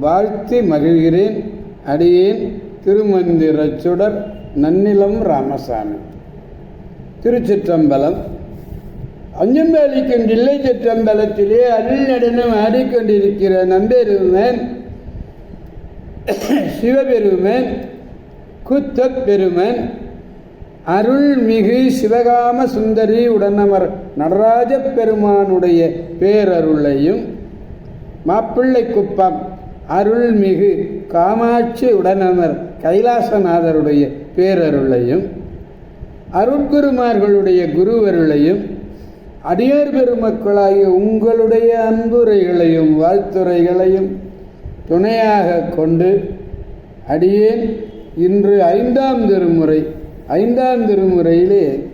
வாழ்த்தி மகிழ்கிறேன். அடியேன் திருமந்திரச்சுடர் நன்னிலம் ராமசாமி. திருச்சிற்றம்பலம். அஞ்சம்பாலிக்கும் தில்லை சிற்றம்பலத்திலே அருள் நடனம் ஆடிக்கொண்டிருக்கிற நம்பெருமன். சிவபெருமன். குத்தப் பெருமன். அருள்மிகு சிவகாம சுந்தரி உடனமர் நடராஜ பெருமானுடைய பேரருளையும் மாப்பிள்ளை குப்பம் அருள்மிகு காமாட்சி உடனமர் கைலாசநாதருடைய பேரருளையும் அருட்குருமார்களுடைய குருவருளையும் அடியார் பெருமக்களாகிய உங்களுடைய அன்புரைகளையும் வாழ்த்துறைகளையும் துணையாக கொண்டு அடியேன் இன்று ஐந்தாம் திருமுறை ஐந்தாம் திருமுறையிலே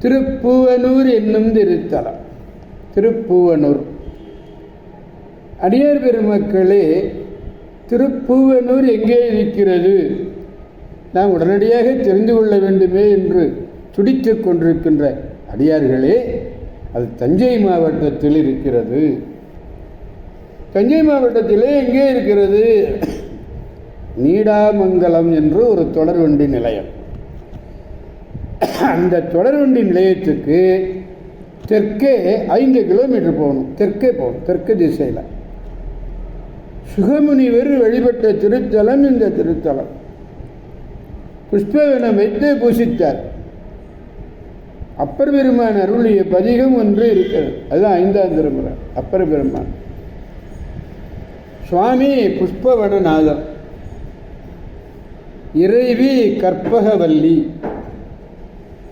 திருப்பூவனூர் என்னும் திருத்தலம். திருப்பூவனூர். அடியார் பெருமக்களே திருப்பூவனூர் எங்கே இருக்கிறது? நாம் உடனடியாக தெரிந்து கொள்ள வேண்டுமே என்று துடித்து கொண்டிருக்கின்ற அடியார்களே அது தஞ்சை மாவட்டத்தில் இருக்கிறது. தஞ்சை மாவட்டத்திலே எங்கே இருக்கிறது? நீடாமங்கலம் என்று ஒரு தொடர்வண்டி நிலையம். அந்த தொடர்வண்டி நிலையத்துக்கு தெற்கே ஐந்து கிலோமீட்டர் போகணும். தெற்கே போகணும். தெற்கு திசையில். சுகமுனிவர் வழிபட்ட திருத்தலம் இந்த திருத்தலம். புஷ்பவனம் வைத்து பூசித்தார். அப்பர் பெருமான் அருளிய பதிகம் ஒன்று இருக்கிறது. அதுதான் ஐந்தாம் திருமுறை அப்பர் பெருமான். சுவாமி புஷ்பவனநாதர் இறைவி கற்பகவல்லி.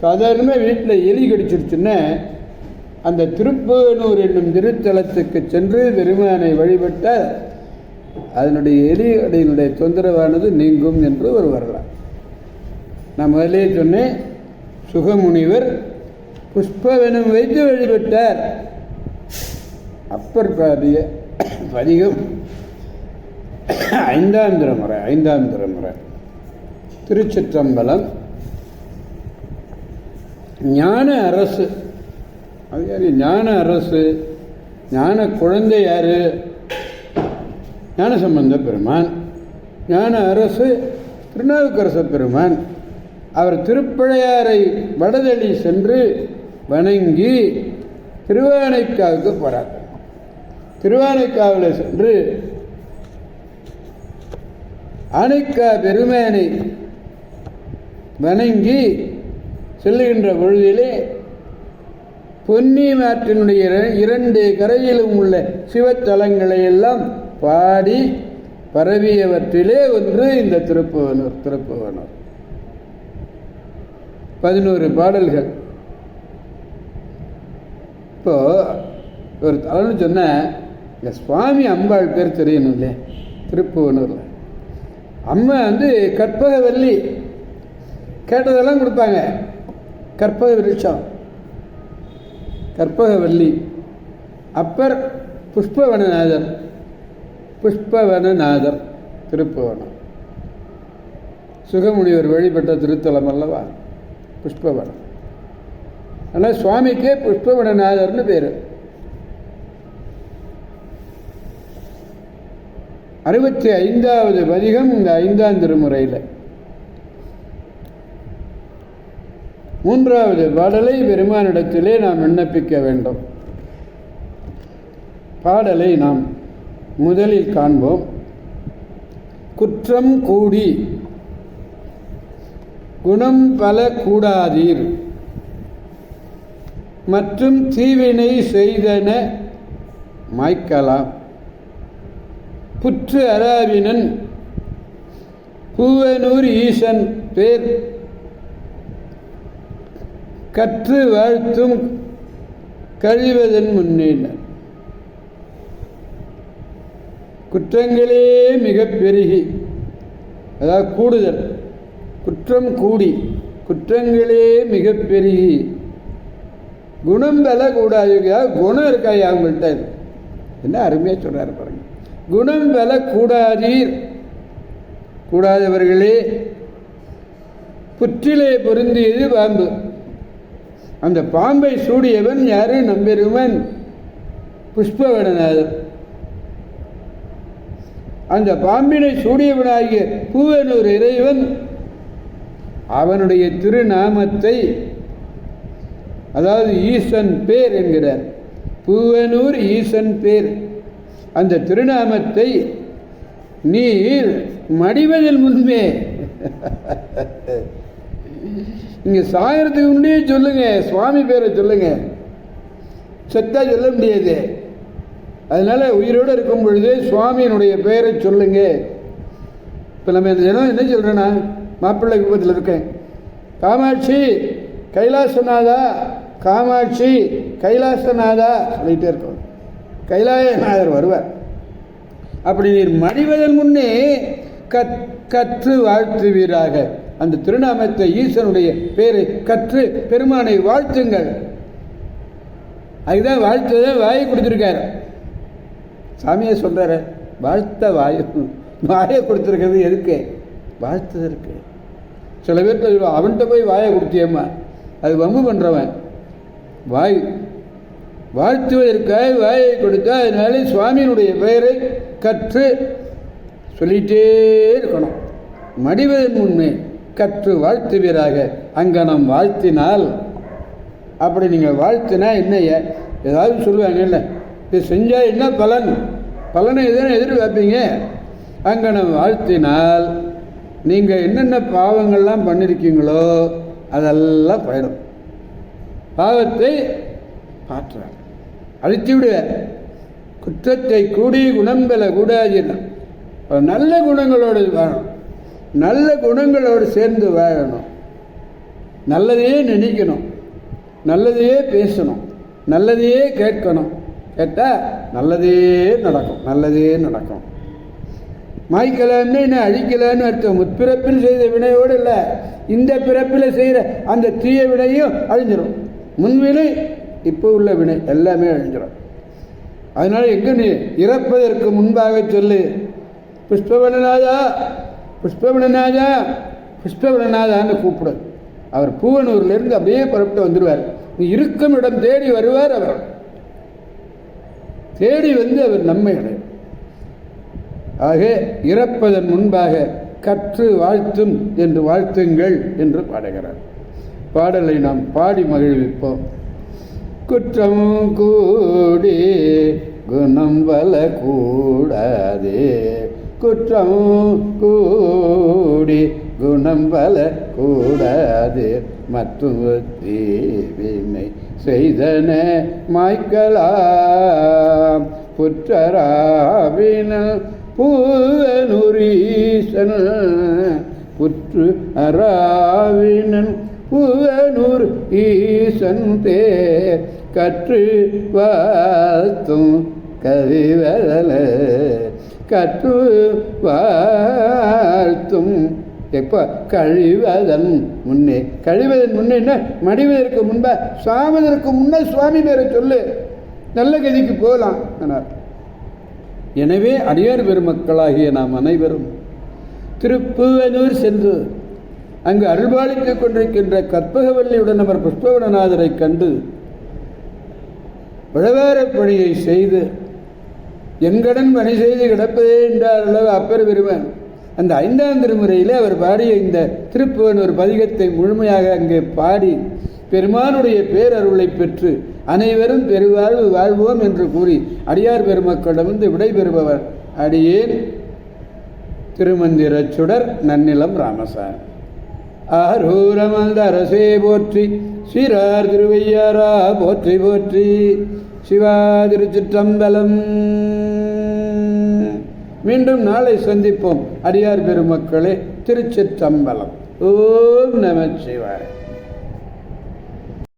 சாதாரண வீட்டில் எலி கடிச்சிருச்சுன்னா அந்த திருப்பனூர் என்னும் திருத்தலத்துக்கு சென்று பெருமானை வழிபட்ட அதனுடைய எலி அடையினுடைய தொந்தரவானது நீங்கும் என்று ஒரு வரலாறு. நான் முதலே சொன்னேன் சுகமுனிவர் புஷ்பவனம் வைத்து வழிபட்டார். அப்பர் பாதிய பதிகம் ஐந்தாம் திருமுறை ஐந்தாம் திருமுறை. திருச்சிற்றம்பலம். ஞான அரசு. அது ஞான அரசு. ஞான குழந்தை யாரு? ஞானசம்பந்த பெருமான் ஞான அரசு திருநாவுக்கரச பெருமான் அவர் திருப்பிழையாரை வடதளி சென்று வணங்கி திருவானைக்காவுக்கு போகிறார் திருவானைக்காவில் சென்று அணைக்கா பெருமானை வணங்கி செல்லுகின்ற பொழுதிலே பொன்னி மாற்றினுடைய இரண்டு கரையிலும் உள்ள சிவத்தலங்களை எல்லாம் பாடி பரவியவற்றிலே ஒன்று இந்த திருப்புவனூர் திருப்புவனூர். பதினோரு பாடல்கள். இப்போ ஒரு தலைன்னு சொன்ன இந்த சுவாமி அம்பாள் பேர் தெரியணும் இல்லையா திருப்புவனூரில். அம்மா வந்து கற்பகவல்லி கேட்டதெல்லாம் கொடுப்பாங்க. கற்பக விருட்சம். கற்பகவல்லி. அப்பர் புஷ்பவனநாதர். புஷ்பவனநாதர் திருப்புவனம். சுகமுனிவர் வழிபட்ட திருத்தலம் அல்லவா? புஷ்பவனம். ஆனால் சுவாமிக்கே புஷ்பவனநாதர்னு பேர். அறுபத்தி ஐந்தாவது பதிகம் இந்த ஐந்தாம் திருமுறையில். மூன்றாவது பாடலை பெருமானிடத்திலே நாம் விண்ணப்பிக்க வேண்டும். பாடலை நாம் முதலில் காண்போம். குற்றம் கூடி. குணம் பல கூடாதீர். மற்றும் தீவினை செய்தன மாய்க்கலாம். புற்று அராவினன் பூவனூர் ஈசன் பேர். கற்று வாழ்த்தும் கழிவதன் முன்னேன குற்றங்களே மிக பெருகி அதாவது கூடுதல். குற்றம் கூடி குற்றங்களே மிக பெருகி குணம் வெல கூடாது குணம் இருக்காய் அவங்கள்ட்ட? என்ன அருமையாக சொல்கிறார் பாருங்க. குணம் வில கூடாதீர் கூடாதவர்களே புற்றிலே பொருந்தியது பாம்பு. அந்த பாம்பை சூடியவன் யாரு? நம்பெருமன். புஷ்பவனநாதர். அந்த பாம்பினை சூடியவனாகிய பூவனூர் இறைவன் அவனுடைய திருநாமத்தை அதாவது ஈசன் பேர் என்கிறார். பூவனூர் ஈசன் பேர். அந்த திருநாமத்தை நீர் மடிவதில் முன்பே. இங்கே சாயறதுக்கு முன்னே சொல்லுங்க சுவாமி பேரை சொல்லுங்க. செத்தா சொல்ல முடியாது. அதனால உயிரோடு இருக்கும் பொழுது சுவாமியினுடைய பெயரை சொல்லுங்க. இப்போ நம்ம இந்த தினம் என்ன சொல்கிறேன்னா மாப்பிள்ளை குப்பத்தில் இருக்கேன். காமாட்சி கைலாசநாதா காமாட்சி கைலாசநாதா சொல்லிகிட்டே இருக்கோம். கைலாயநாதர் வருவார். அப்படி நீர் மடிவதன் முன்னே கத் கற்று வாழ்த்துவீராக. அந்த திருநாமத்தை ஈசனுடைய பேரை கற்று பெருமானை வாழ்த்துங்கள். அதுதான் வாழ்த்ததை வாயை கொடுத்துருக்காரு. சாமியை சொல்கிறாரு வாழ்த்த வாயு. வாயை கொடுத்துருக்கிறது எதுக்கு? வாழ்த்ததற்கு சில பேர்கிட்ட அவன்கிட்ட போய் வாயை கொடுத்தியம்மா. அது வம்பு பண்ணுறவன் வாய் வாழ்த்துவதற்காக வாயை கொடுத்தா அதனால சுவாமியினுடைய பெயரை கற்று சொல்லிகிட்டே இருக்கணும். மடிவதன் முன்னே கற்று வாழ்த்துவீராக. அங்கனம் வாழ்த்தினால் அப்படி நீங்கள் வாழ்த்தினா என்னைய ஏதாவது சொல்லுவாங்கல்ல இது செஞ்சால் என்ன பலன்? பலனை எதுன்னு எதிர்பார்ப்பீங்க. அங்கனம் வாழ்த்தினால் நீங்கள் என்னென்ன பாவங்கள்லாம் பண்ணியிருக்கீங்களோ அதெல்லாம் போயிடும். பாவத்தை மாற்றுவார் அழித்து விடுவார் குற்றத்தை கூடி குணம்பெல கூடாதுன்னா நல்ல குணங்களோடு வாழணும். நல்ல குணங்களோடு சேர்ந்து வாழணும். நல்லதையே நினைக்கணும். நல்லதையே பேசணும். நல்லதையே கேட்கணும். கேட்டால் நல்லதே நடக்கும் நல்லதே நடக்கும். மாய்க்கலாம்னு என்ன அழிக்கலான்னு அர்த்தம்? முற்பிறப்பில் செய்த வினையோடு இல்லை. இந்த பிறப்பில் செய்கிற அந்த தீய வினையும் அழிஞ்சிடும் முன்வினை இப்போ உள்ள வினை எல்லாமே அழிஞ்சிடும் அதனால் எங்கே நீ இறப்பதற்கு முன்பாக சொல்லு. புஷ்பவனநாதா புஷ்பவனநாதா புஷ்பவனநாதான்னு கூப்பிடு. அவர் பூவனூர்லேருந்து அப்படியே புறப்பட்டு வந்துடுவார் நீ இருக்கும் இடம் தேடி வருவார் அவர். தேடி வந்து அவர் நம்மை அடையும். ஆக இறப்பதன் முன்பாக கற்று வாழ்த்தும் என்று வாழ்த்துங்கள் என்று பாடுகிறார். பாடலை நாம் பாடி மகிழ்விப்போம். குற்றம் கூடி குணம் வல கூடாதே. குற்றம் கூடி குணம் பல கூடாது. மற்றும் தீவினை செய்தன மாய்க்கலாம் புற்றராவின பூவனுரீசன். புற்று அராவினன் புவனூர் ஈசன் தே. கற்று வாழ்த்தும் கவிவதல கற்று வாழ்த்தும் எப்போ? கழிவதன் முன்னே. கழிவதன் முன்னே என்ன? மடிவதற்கு முன்பா சாவதற்கு முன்னே சுவாமி பேரை சொல்லு. நல்ல கதிக்கு போகலாம் என்னார் எனவே அடியார் பெருமக்களாகிய நாம் அனைவரும் திருப்புவனூர் சென்று அங்கு அருள்பாலித்துக் கொண்டிருக்கின்ற கற்பகவல்லியுடன் அவர் புஷ்பவனநாதரை கண்டு உழவாரப் பணியை செய்து எங்கடன் பணி செய்து கிடப்பதே என்றார் அளவு அப்பர் பெருமன். அந்த ஐந்தாம் திருமுறையில் அவர் பாடிய இந்த திருப்புவனூர் பதிகத்தை முழுமையாக அங்கே பாடி பெருமானுடைய பேரருளை பெற்று அனைவரும் பெருவாழ்வு வாழ்வோம் என்று கூறி அடியார் பெருமக்களிடமிருந்து விடைபெறுபவர் அடியேன். திருமந்திரச் சுடர் நன்னிலம் ராமசாமி. ஆரூரமந்த அரசே போற்றி சீரார் திருவையாரா போற்றி போற்றி. சிவா திருச்சிற்றம்பலம் மீண்டும் நாளை சந்திப்போம். அடியார் பெருமக்களே திருச்சிற்றம்பலம். ஓம் நம சிவாய்.